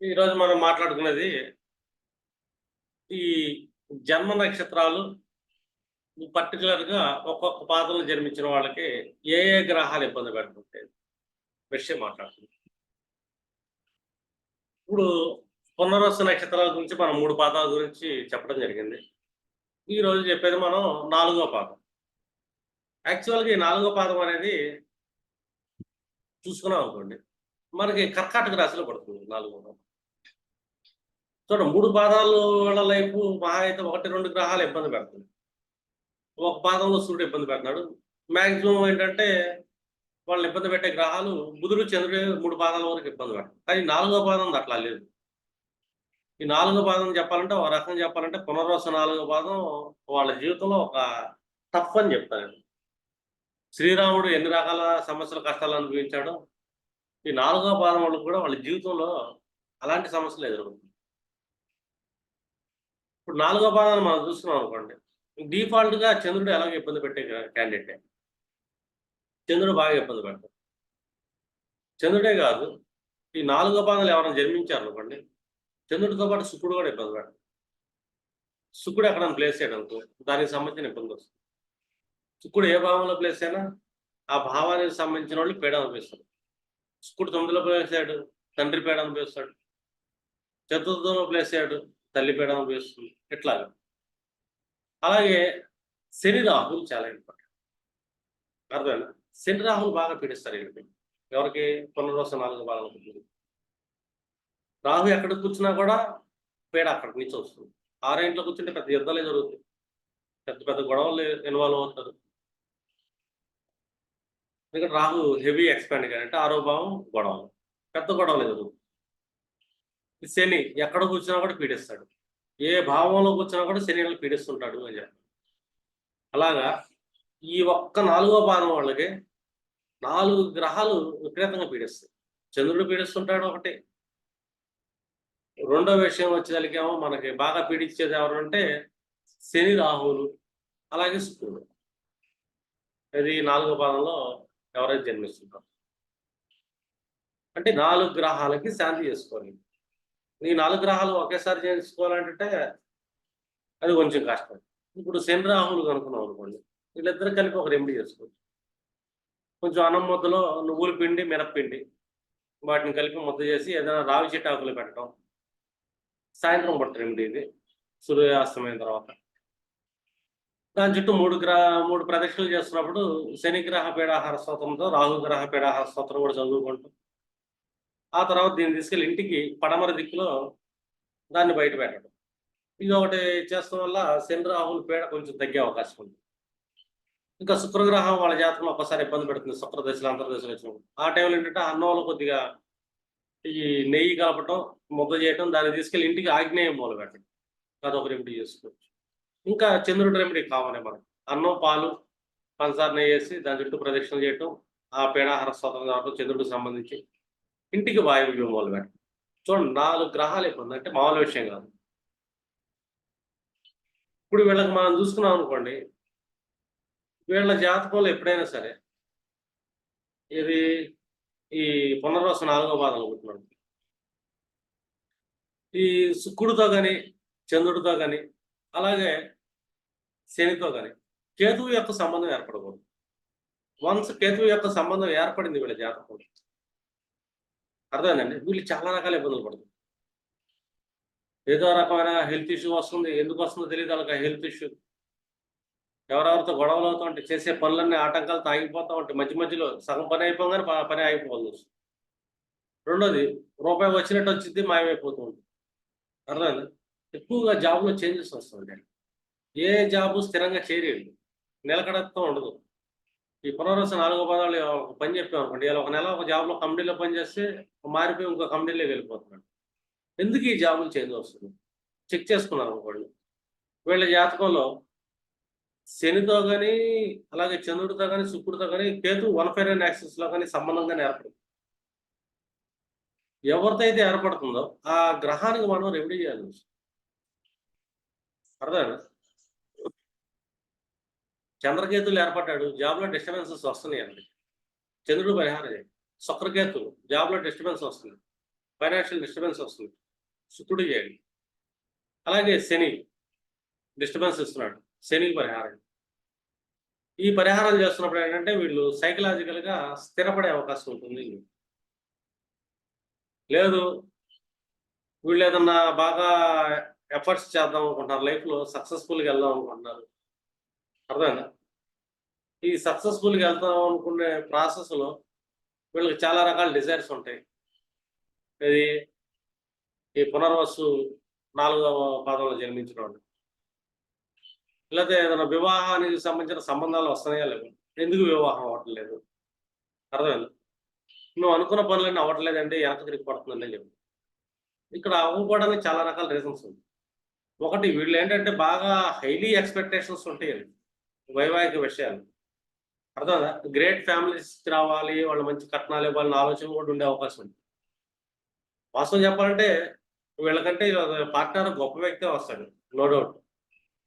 ఈరోజు మనం మాట్లాడుకున్నది ఈ జన్మ నక్షత్రాలు పర్టికులర్గా ఒక్కొక్క పాదంలో జన్మించిన వాళ్ళకి ఏ ఏ గ్రహాలు ఇబ్బంది పెడుతుంటాయి విషయం మాట్లాడుతుంది ఇప్పుడు పునర్వస నక్షత్రాల గురించి మనం మూడు పాదాల గురించి చెప్పడం జరిగింది. ఈ రోజు చెప్పేది మనం నాలుగో పాదం. యాక్చువల్గా ఈ నాలుగో పాదం అనేది చూసుకున్నాం అనుకోండి మనకి కర్కాటక రాశిలో పడుతుంది నాలుగో పాదం. చూడండి మూడు పాదాలు వాళ్ళ లైఫ్ మహా అయితే ఒకటి రెండు గ్రహాలు ఇబ్బంది పెడుతుంది ఒక పాదంలో సూర్యుడు ఇబ్బంది పెడుతున్నాడు. మ్యాక్సిమం ఏంటంటే వాళ్ళని ఇబ్బంది పెట్టే గ్రహాలు బుధుడు చంద్రుడు మూడు పాదాల వరకు ఇబ్బంది పెడతారు కానీ నాలుగో పాదం అట్లా లేదు. ఈ నాలుగో పాదం చెప్పాలంటే ఒక రకం చెప్పాలంటే పునర్వస నాలుగో పాదం వాళ్ళ జీవితంలో ఒక టఫ్ అని చెప్తాను శ్రీరాముడు ఎన్ని రకాల సమస్యలు కష్టాలు అనుభవించాడో ఈ నాలుగో పాదం వాళ్ళకు కూడా వాళ్ళ జీవితంలో అలాంటి సమస్యలు ఎదుర్కొంటుంది ఇప్పుడు నాలుగో పాదాన్ని మనం చూస్తున్నాం అనుకోండి డిఫాల్ట్గా చంద్రుడు ఎలాగో ఇబ్బంది పెట్టే క్యాండిడేట్ చంద్రుడు బాగా ఇబ్బంది పెడతాడు. చంద్రుడే కాదు ఈ నాలుగో పాదాలు ఎవరైనా జన్మించారు అనుకోండి చంద్రుడితో పాటు శుక్రుడు కూడా ఇబ్బంది పెడతాడు. శుక్రుడు ఎక్కడ ప్లేస్ చేయడంతో అనుకో దానికి సంబంధించిన ఇబ్బంది వస్తుంది. శుక్రుడు ఏ భావంలో ప్లేస్ అయినా ఆ భావానికి సంబంధించిన వాళ్ళు పేడ అనిపిస్తారు శుక్రుడు తొమ్మిదిలో ప్లేస్ అయ్యాడు తండ్రి పేడ అనిపిస్తాడు చతుర్థంలో ప్లేస్ అయ్యాడు తల్లి వేస్తుంది. ఇట్లా అలాగే శని రాహులు చాలా ఇంపార్టెంట్ అర్థమైనా శని రాహులు బాగా పీడిస్తారు వీళ్ళకి ఎవరికి? పునర్వస నాలుగు బాగా రాహు ఎక్కడ కూర్చున్నా కూడా పీడ అక్కడి నుంచి వస్తుంది. ఆరేంట్లో కూర్చుంటే పెద్ద యుద్ధాలే జరుగుతాయి. పెద్ద పెద్ద గొడవలు ఇన్వాల్వ్ అవుతారు. ఎందుకంటే రాహు హెవీ ఎక్స్పాండ్ కానీ అంటే ఆరో భావం గొడవలు. పెద్ద గొడవలు జరుగుతుంది శని ఎక్కడ కూర్చున్నా కూడా పీడిస్తాడు. ఏ భావంలో కూర్చున్నా కూడా శని పీడిస్తుంటాడు అని చెప్పి అలాగా ఈ ఒక్క నాలుగో భావం వాళ్ళకి నాలుగు గ్రహాలు విపరీతంగా పీడిస్తాయి. చంద్రుడు పీడిస్తుంటాడు ఒకటి. రెండో విషయం వచ్చేదానికేమో మనకి బాగా పీడించేది ఎవరంటే శని రాహులు అలాగే శుక్రుడు. ఇది నాలుగో పాదంలో ఎవరైతే జన్మిస్తుంటారు. అంటే నాలుగు గ్రహాలకి శాంతి చేసుకోవాలి. ఈ నాలుగు గ్రహాలు ఒకేసారి చేసుకోవాలంటే అది కొంచెం కష్టం. ఇప్పుడు శని రాహులు కనుక్కున్నావు అనుకోండి వీళ్ళిద్దరు కలిపి ఒక రెమెడీ చేసుకోవచ్చు. కొంచెం అన్నం ముద్దలో నువ్వుల పిండి మినప్పిండి వాటిని కలిపి ముద్ద చేసి ఏదైనా రావి చెట్టు ఆకులు పెట్టడం. సాయంత్రం పడుతుంది రెమెడీ ఇది సూర్యాస్తమైన తర్వాత. దాని చుట్టూ మూడు గ్రహ మూడు ప్రదక్షిణలు చేస్తున్నప్పుడు శని గ్రహ పీడాహార స్తోత్రంతో రాహు గ్రహ పీడాహార స్తోత్రం కూడా చదువుకుంటాం ఆ తర్వాత దీన్ని తీసుకెళ్ళి ఇంటికి పడమర దిక్కులో దాన్ని బయట పెట్టడం. ఇది ఒకటి చేస్తాం వల్ల శని రాహుల్ పీడ కొంచెం తగ్గే అవకాశం ఉంది. ఇంకా శుక్రగ్రహం వాళ్ళ జాతకంలో ఒకసారి ఇబ్బంది పెడుతుంది. శుక్రదశలు అంతర్దశలు వచ్చినప్పుడు. ఆ టైంలో ఏంటంటే అన్నంలో కొద్దిగా ఈ నెయ్యి కలపటం ముద్ద చేయటం దాన్ని తీసుకెళ్ళి ఇంటికి ఆగ్నేయం మొదలు పెట్టడం. అదొక రెమెడీ చేసుకోవచ్చు. ఇంకా చంద్రుడి రెమెడీ కావాలి మనకు అన్నం పాలు పంచదార నెయ్యి వేసి దాని చుట్టూ ప్రదక్షిణ చేయటం ఆ పీడాహార స్వతంత్రం కావటం చంద్రుడికి సంబంధించి. ఇంటికి వాయువ్యం మొదలు పెట్టడం చూడండి నాలుగు గ్రహాలు ఇబ్బంది అంటే మామూలు విషయం కాదు. ఇప్పుడు వీళ్ళకి మనం చూసుకున్నాం అనుకోండి వీళ్ళ జాతకంలో ఎప్పుడైనా సరే ఇది ఈ పునర్వాస నాలుగో పాదంలో అనుకుంటున్నాడు ఈ శుక్రుడితో కానీ చంద్రుడితో కానీ అలాగే శనితో కానీ కేతువు యొక్క సంబంధం ఏర్పడకూడదు. వన్స్ కేతువు యొక్క సంబంధం ఏర్పడింది వీళ్ళ జాతకంలో. అర్థమైందండి? వీళ్ళు చాలా రకాల ఇబ్బందులు పడుతుంది ఏదో రకమైన హెల్త్ ఇష్యూ వస్తుంది ఎందుకు వస్తుందో తెలియదు వాళ్ళకి హెల్త్ ఇష్యూ. ఎవరెవరితో గొడవలు అవుతుంటే చేసే పనులన్నీ ఆటంకాలతో ఆగిపోతా ఉంటే మధ్య మధ్యలో సగం పని అయిపోగానే పని ఆగిపోవాలి వస్తుంది. రెండోది రూపాయి వచ్చినట్టు వచ్చింది మాయమైపోతూ ఉంటుంది. అర్థమైంది? ఎక్కువగా జాబ్లో చేంజెస్ వస్తుంటాయి. ఏ జాబు స్థిరంగా చేయలేదు నిలకడతో ఉండదు. ఈ పునర్వస నాలుగో పదాలు ఒక పని చెప్పాం అనుకోండి. ఇలా ఒక నెల ఒక జాబ్లో కంపెనీలో పనిచేస్తే మారిపోయి ఇంకో కంపెనీలోకి వెళ్ళిపోతున్నాడు. ఎందుకు ఈ జాబులు చేంజ్ వస్తుంది చెక్ చేసుకున్నారు అనుకోండి. వీళ్ళ జాతకంలో శనితో కానీ అలాగే చంద్రుడితో కానీ శుక్రుడితో కానీ కేతు వన్ ఫైవ్ నైన్ యాక్సెస్లో కానీ సంబంధంగానే ఏర్పడుతుంది. ఎవరితో అయితే ఏర్పడుతుందో ఆ గ్రహానికి మనం రెమెడీ చేయాలి. అర్థమైనా చంద్రకేతులు ఏర్పడ్డాడు జాబ్లో డిస్టర్బెన్సెస్ వస్తున్నాయి అండి. చంద్రుడు పరిహారం చేయండి. శుక్రకేతులు జాబ్లో డిస్టర్బెన్స్ వస్తుంది. ఫైనాన్షియల్ డిస్టర్బెన్స్ వస్తుంది. శుక్రుడు చేయండి. అలాగే శని డిస్టర్బెన్స్ ఇస్తున్నాడు. శనికి పరిహారం. ఈ పరిహారాలు చేస్తున్నప్పుడు ఏంటంటే వీళ్ళు సైకలాజికల్గా స్థిరపడే అవకాశం ఉంటుంది. లేదు వీళ్ళు ఏదన్నా బాగా ఎఫర్ట్స్ చేద్దాం అనుకుంటున్నారు లైఫ్లో సక్సెస్ఫుల్గా వెళ్దాం అనుకుంటున్నారు. అర్థమైందా? ఈ సక్సెస్ఫుల్గా వెళ్తాం అనుకునే ప్రాసెస్లో వీళ్ళకి చాలా రకాల డిజైర్స్ ఉంటాయి. ఇది ఈ పునర్వసు నాలుగవ పాదంలో జన్మించడం లేకపోతే ఏదైనా వివాహానికి సంబంధించిన సంబంధాలు వస్తున్నాయా లేవు? ఎందుకు వివాహం అవ్వట్లేదు అర్థమైంది? నువ్వు అనుకున్న పనులన్నీ అవ్వట్లేదంటే వెనక తిరిగి పడుతుందని చెప్పి ఇక్కడ అవ్వకపోవడానికి చాలా రకాల రీజన్స్ ఉంది ఒకటి వీళ్ళు ఏంటంటే బాగా హైలీ ఎక్స్పెక్టేషన్స్ ఉంటాయి వైవాహిక విషయాలు. అర్థమైందా? గ్రేట్ ఫ్యామిలీస్ రావాలి వాళ్ళు మంచి కట్నాలు ఇవ్వాలని ఆలోచన కూడా ఉండే అవకాశం ఉంది. వాస్తవం చెప్పాలంటే వీళ్ళకంటే పార్ట్నర్ గొప్ప వ్యక్తే వస్తాడు నో డౌట్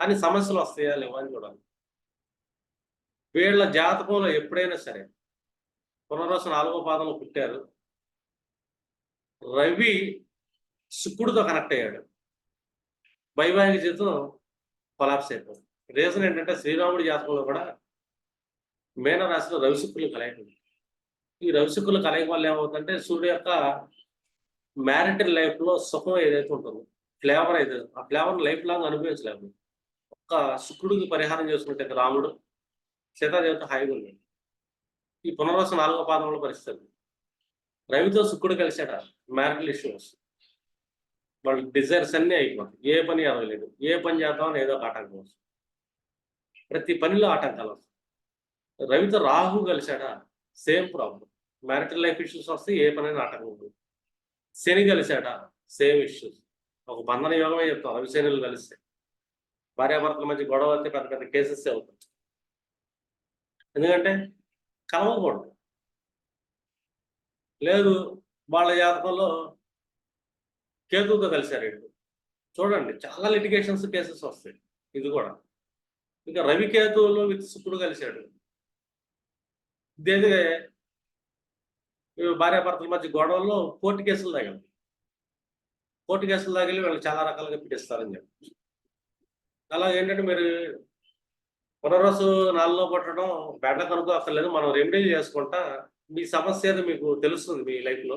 కానీ సమస్యలు వస్తాయా లేవా అని చూడాలి. వీళ్ళ జాతకంలో ఎప్పుడైనా సరే పునర్వస నాలుగో పాదంలో పుట్టారు. రవి శుక్రుడితో కనెక్ట్ అయ్యాడు. వైవాహిక జీవితం కొలాప్స్ అయిపోయింది. రీజన్ ఏంటంటే శ్రీరాముడి జాతకంలో కూడా మీనరాశిలో రవిశుక్రులు కలయిక ఉంది. ఈ రవిశుక్రుల కలయిక వల్ల ఏమవుతుందంటే సూర్యుడు యొక్క మ్యారిటల్ లైఫ్లో సుఖం ఏదైతే ఉంటుందో ఫ్లేవర్ అయితే ఆ ఫ్లేవర్ లైఫ్ లాంగ్ అనుభవించలేము ఒక్క శుక్రుడికి పరిహారం చేసుకుంటే రాముడు సీతాదేవత హాయిగా ఉంది ఈ పునర్వస నాలుగో పాదంలో పరిస్థితి రవితో శుక్రుడు కలిసాడ మ్యారిటల్ ఇష్యూస్. వాళ్ళ డిజైర్స్ అన్నీ అయిపోతాయి. ఏ పని అవ్వలేదు. ఏ పని చేద్దామని ఏదో ఒక ఆటంకం వస్తుంది ప్రతి పనిలో ఆటంకాలు వస్తాయి. రవితో Rahu కలిశాడా? Same problem. Marital life issues వస్తే ఏ పనైనా ఆటంకం ఉంటుంది శని కలిశాడా? Same issues. ఒక బంధన యోగమే చెప్తాం రవి శనులు కలిస్తే. భార్యాభర్తల మధ్య గొడవ అయితే పెద్ద పెద్ద కేసెస్ అవుతాయి. ఎందుకంటే కలవకూడదు. లేదు వాళ్ళ జాతకంలో కేతువుతో కలిశారు వీళ్ళు. చూడండి చాలా లిటిగేషన్స్ కేసెస్ వస్తాయి. ఇది కూడా. ఇంకా రవి కేతువులు విత్ శుక్రుడు కలిశాడు. ఇదేదే భార్యాభర్తల మధ్య గొడవల్లో కోర్టు కేసులు తగలి కోర్టు కేసులు తగిలి వాళ్ళు చాలా రకాలుగా పిటిస్తారని చెప్పి. అలా ఏంటంటే మీరు పునర్వసు నాలుగులో పట్టడం బెడ్డ కనుక్కో అక్కర్లేదు మనం రెమెడీ చేసుకుంటా మీ సమస్య ఏదో మీకు తెలుస్తుంది మీ లైఫ్లో.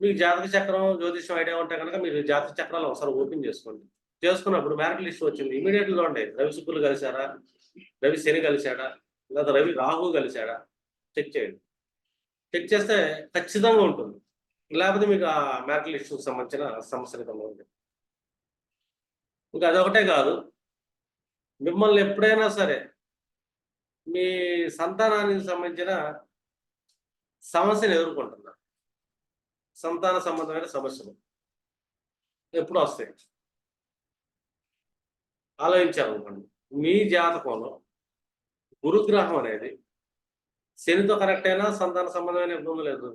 మీకు జాతక చక్రం జ్యోతిష్యం ఐడియా ఉంటే కనుక మీరు జాతక చక్రాలు ఒకసారి ఓపెన్ చేసుకోండి. చేసుకున్నప్పుడు మ్యారిట్ లిస్ట్ వచ్చింది. ఇమీడియట్గా ఉండే. రవి శుక్రులు కలిశారా రవి శని కలిశాడా? లేదా రవి రాహు కలిశాడా? చెక్ చేయండి. చెక్ చేస్తే ఖచ్చితంగా ఉంటుంది. లేకపోతే మీకు ఆ మ్యారిట్ ఇష్యూకి సంబంధించిన సమస్యలు ఏదైనా ఉంది ఇంకా అదొకటే కాదు. మిమ్మల్ని ఎప్పుడైనా సరే మీ సంతానానికి సంబంధించిన సమస్యను ఎదుర్కొంటున్నారు. సంతాన సంబంధమైన సమస్యలు ఎప్పుడు వస్తాయి. ఆలోచించాలనుకోండి. మీ జాతకంలో గురుగ్రహం అనేది శనితో కరెక్ట్ అయినా సంతాన సంబంధమైన ఇబ్బందులు లేదు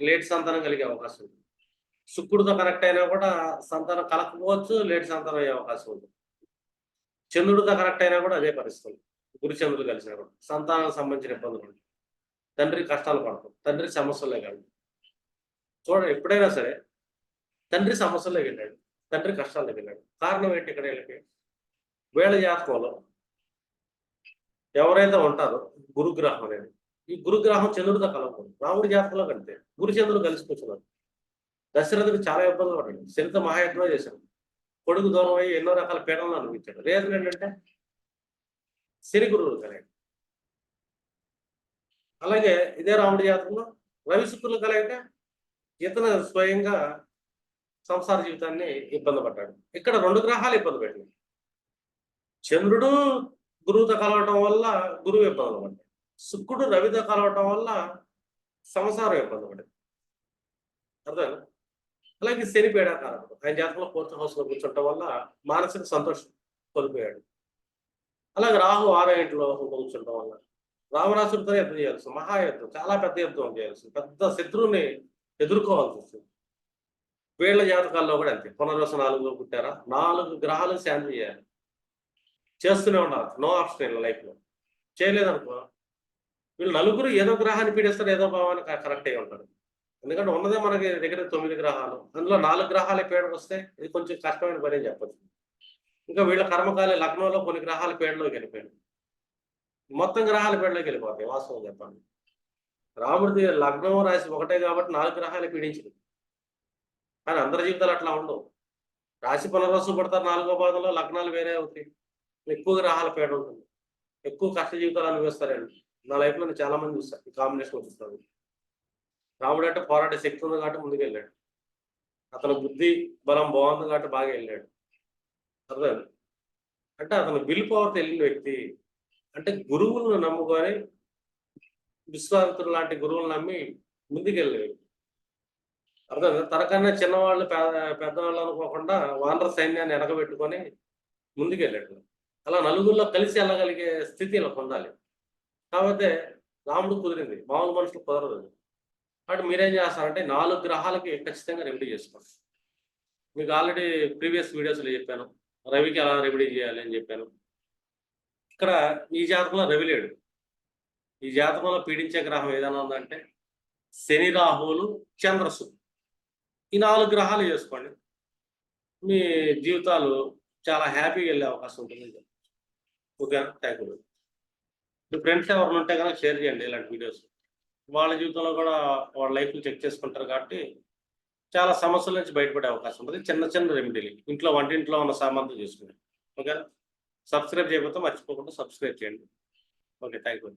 లేట్ సంతానం కలిగే అవకాశం ఉంది. శుక్రుడితో కరెక్ట్ అయినా కూడా సంతానం కలకపోవచ్చు లేట్ సంతానం అయ్యే అవకాశం ఉంది. చంద్రుడితో కరెక్ట్ అయినా కూడా అదే పరిస్థితులు. గురు చంద్రుడు కలిసినా కూడా సంతానానికి సంబంధించిన ఇబ్బందులు ఉంటాయి. తండ్రి కష్టాలు పడతాం తండ్రి సమస్యలే కాదు. చూడండి ఎప్పుడైనా సరే తండ్రి సమస్యలే వెళ్ళాడు తండ్రి కష్టాలు వెళ్ళాడు కారణం ఏంటి ఇక్కడ వీళ్ళకి? వేళ జాతకంలో ఎవరైతే ఉంటారో గురుగ్రహం అనేది ఈ గురుగ్రహం చంద్రుడితో కలవకూడదు. రాముడి జాతకంలో కంటే గురు చంద్రుడు కలిసి కూర్చున్నారు. దశరథుడు చాలా ఇబ్బందులు పడ్డాడు. శనిత మహాయజ్ఞం చేశాడు. కొడుకు దూరం అయ్యి ఎన్నో రకాల పీడనలు అనిపించాడు రీజన్ ఏంటంటే శని గురువులు కలిగాడు. అలాగే ఇదే రాముడి జాతకంలో రవి శుక్రులు కలిగితే ఇతను స్వయంగా సంసార జీవితాన్ని ఇబ్బంది పడ్డాడు. ఇక్కడ రెండు గ్రహాలు ఇబ్బంది పెట్టినాయి. చంద్రుడు గురువుతో కలవటం వల్ల గురువు ఇబ్బందులు పడ్డాడు. శుక్రుడు రవితో కలవటం వల్ల సంసారం ఇబ్బంది పడింది అర్థం అలాగే శని పీడాకారకుడు ఆయన జాతకంలో ఫోర్త్ హౌస్లో కూర్చుంటం వల్ల మానసిక సంతోషం కోల్పోయాడు. అలాగే రాహు ఆరో ఇంట్లో కూర్చుంటం వల్ల రామరాసుడితో యుద్ధం చేయాల్సి మహాయుద్ధం చాలా పెద్ద యుద్ధం చేయాల్సి పెద్ద శత్రువుని ఎదుర్కోవాల్సి వస్తుంది. వీళ్ళ జాతకాల్లో కూడా అంతే. పునర్వస నాలుగులో పుట్టారా? నాలుగు గ్రహాలు శాంతి చేయాలి. చేస్తూనే ఉండాలి నో ఆప్షన్ లైఫ్లో. చేయలేదనుకో వీళ్ళు నలుగురు ఏదో గ్రహాన్ని పీడిస్తారు ఏదో భావాన్ని కరెక్ట్ అయి ఉంటారు. ఎందుకంటే ఉన్నదే మనకి దగ్గర తొమ్మిది గ్రహాలు. అందులో నాలుగు గ్రహాల పీడకు వస్తే ఇది కొంచెం కష్టమైన పని అని చెప్పచ్చు. ఇంకా వీళ్ళ కర్మకాలి లగ్నంలో కొన్ని గ్రహాల పీడలోకి వెళ్ళిపోయాడు మొత్తం గ్రహాల పీడలోకి వెళ్ళిపోతాయి వాస్తవం చెప్పండి రాముడిది లగ్నం రాసి ఒకటే కాబట్టి నాలుగు గ్రహాలు పీడించింది. కానీ అందరి జీవితాలు అట్లా ఉండవు. రాశి పునర్వసం పడతారు నాలుగో పాదంలో లగ్నాలు వేరే అవుతాయి. ఎక్కువ గ్రహాల ఉంటుంది. ఎక్కువ కష్ట జీవితాలు అనుభవిస్తారండి నా లైఫ్లో నేను చాలా మంది చూస్తాను. ఈ కాంబినేషన్ చూస్తాను. రాముడు అంటే పోరాడే శక్తి ఉంది కాబట్టి ముందుకు వెళ్ళాడు అతని బుద్ధి బలం బాగుంది కాబట్టి బాగా వెళ్ళాడు. అర్థం అంటే అతను బిల్ పవర్తో వెళ్ళిన వ్యక్తి అంటే గురువులను నమ్ముకొని విశ్వామిత్రుడు లాంటి గురువులు నమ్మి ముందుకెళ్ళలేదు అర్థం తనకన్నా చిన్నవాళ్ళు పెద్ద పెద్దవాళ్ళు అనుకోకుండా వానర సైన్యాన్ని వెనకబెట్టుకొని ముందుకెళ్ళాడు. అలా నలుగురిలో కలిసి వెళ్ళగలిగే స్థితి ఇలా పొందాలి. కాకపోతే రాముడు కుదిరింది. మామూలు మనుషులు కుదరదు. కాబట్టి మీరేం చేస్తారంటే నాలుగు గ్రహాలకి ఖచ్చితంగా రెమెడీ చేసుకోండి. మీకు ఆల్రెడీ ప్రీవియస్ వీడియోస్లో చెప్పాను. రవికి ఎలా రెమెడీ చేయాలి అని చెప్పాను. ఇక్కడ ఈ జాతకంలో రవి లేడు. ఈ జాతకంలో పీడించే గ్రహం ఏదైనా ఉందంటే శని రాహువులు చంద్రసు ఈ నాలుగు గ్రహాలు చేసుకోండి. మీ జీవితాలు చాలా హ్యాపీగా వెళ్ళే అవకాశం ఉంటుంది. ఓకేనా థ్యాంక్ యూ మీ ఫ్రెండ్స్ ఎవరైనా ఉంటే కనుక షేర్ చేయండి ఇలాంటి వీడియోస్ వాళ్ళ జీవితంలో కూడా వాళ్ళ లైఫ్ని చెక్ చేసుకుంటారు కాబట్టి చాలా సమస్యల నుంచి బయటపడే అవకాశం ఉంటుంది. చిన్న చిన్న రెమెడీలు ఇంట్లో వంటింట్లో ఉన్న సామాన్లు చేసుకుని. ఓకేనా? సబ్స్క్రైబ్ చేయకపోతే మర్చిపోకుండా సబ్స్క్రైబ్ చేయండి. Okay thank you